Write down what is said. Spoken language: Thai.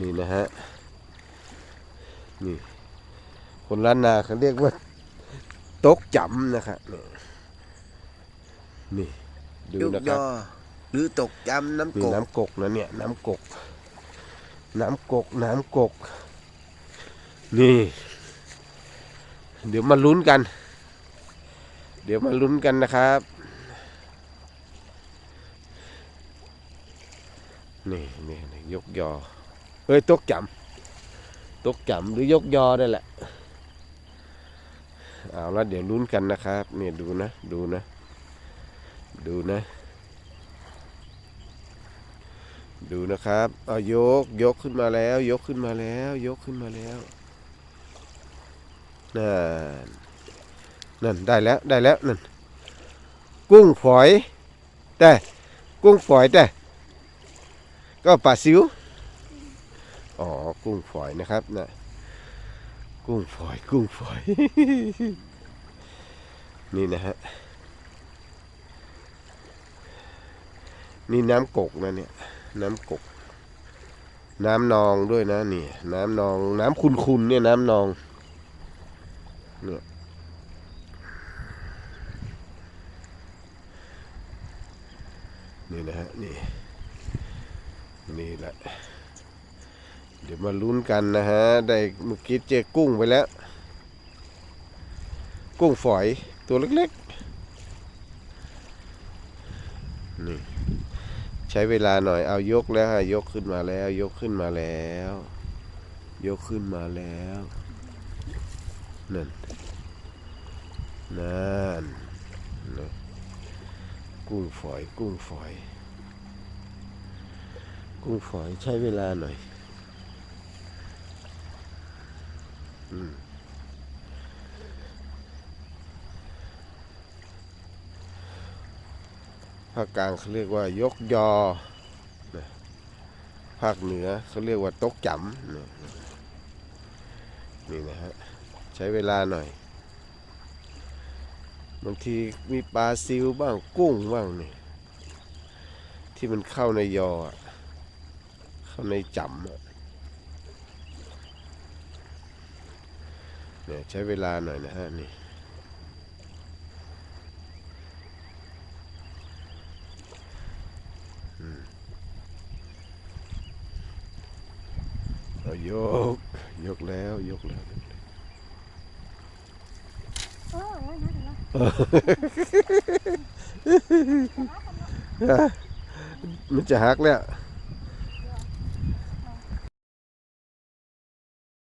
นี่นะฮะ นี่ คนล้านนาเขาเรียกว่าตกจำนะครับนี่นี่ดูยุกนะคยรับอหรือตกจำน้ำนี่กกน้ำกกนะเนี่ย น้ำกก น้ำกก น้ำกก นี่ เดี๋ยวมาลุ้นกัน เดี๋ยวมาลุ้นกันนะครับนี่นี่นี่ยกยอ เอ้ยตกจำตกจำหรือยกยอได้แหละเอาละเดี๋ยวลุ้นกันนะครับเนี่ยดูนะ ดูนะ ดูนะ ดูนะครับเอายกยกขึ้นมาแล้ว ยกขึ้นมาแล้ว ยกขึ้นมาแล้วนั่นนั่นได้แล้วได้แล้วนั่นกุ้งฝอย แต่กุ้งฝอยแต่ก็ปลาซิว อ๋อ กุ้งฝอยนะครับนะกุ้งฝอย กุ้งฝอย นี่นะฮะ นี่น้ำกกนะเนี่ย น้ำกก น้ำนองด้วยนะนี่ น้ำนอง น้ำคุณๆเนี่ยน้ำนอง เนี่ยนี่นะฮะ นี่ นี่แหละ ดี๋ยวมาลุ้นกันนะฮะ ได้เมื่อกี้เจอกุ้งไปแล้ว กุ้งฝอยตัวเล็กๆ นี่ใช้เวลาหน่อย เอายกแล้วฮะ ยกขึ้นมาแล้ว ยกขึ้นมาแล้ว ยกขึ้นมาแล้วนั่นนั่นนะกุ้งฝอย กุ้งฝอย กุ้งฝอยใช้เวลาหน่อยอืม ภาคกลางเขาเรียกว่ายกยอ ภาคเหนือเขาเรียกว่าตกจำนะนี่นะฮะ ใช้เวลาหน่อย บางทีมีปลาซิวบ้างกุ้งบ้างนี่ที่มันเข้าในยอ เข้าในจำอะ เนี่ยใช้เวลาหน่อยนะฮะนี่เอายก ยกแล้ว ยกแล้วโอ้ยนะเห็นไหมมันจะหักแล้วเ